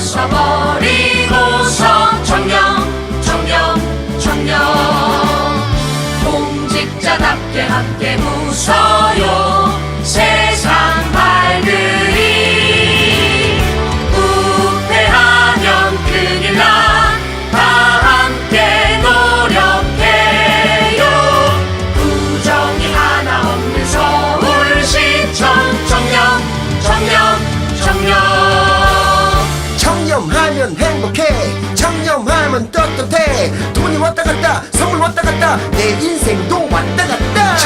벗어버리고서 청렴 청렴 청렴. 공직자답게 함께 하면 행복해. 청렴하면 떳떳해. 돈이 왔다 갔다 선물 왔다 갔다. 내 인생도 왔다 갔다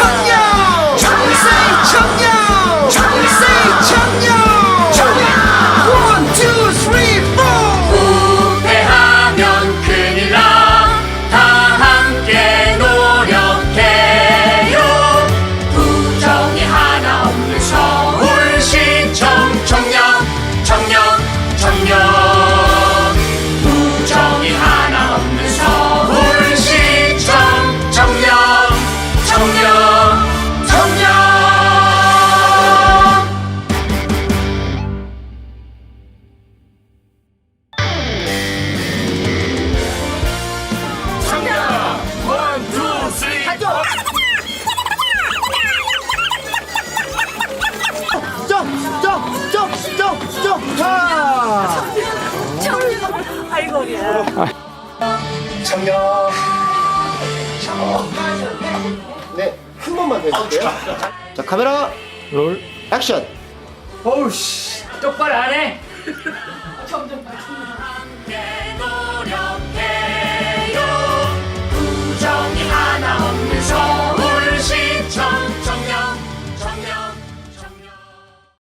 점점점점점하 아이고 우리야. 청렴 네한 번만 더 해볼게요. 자 카메라. 롤. 액션. 어우 씨. 똑바로 안 해? 함께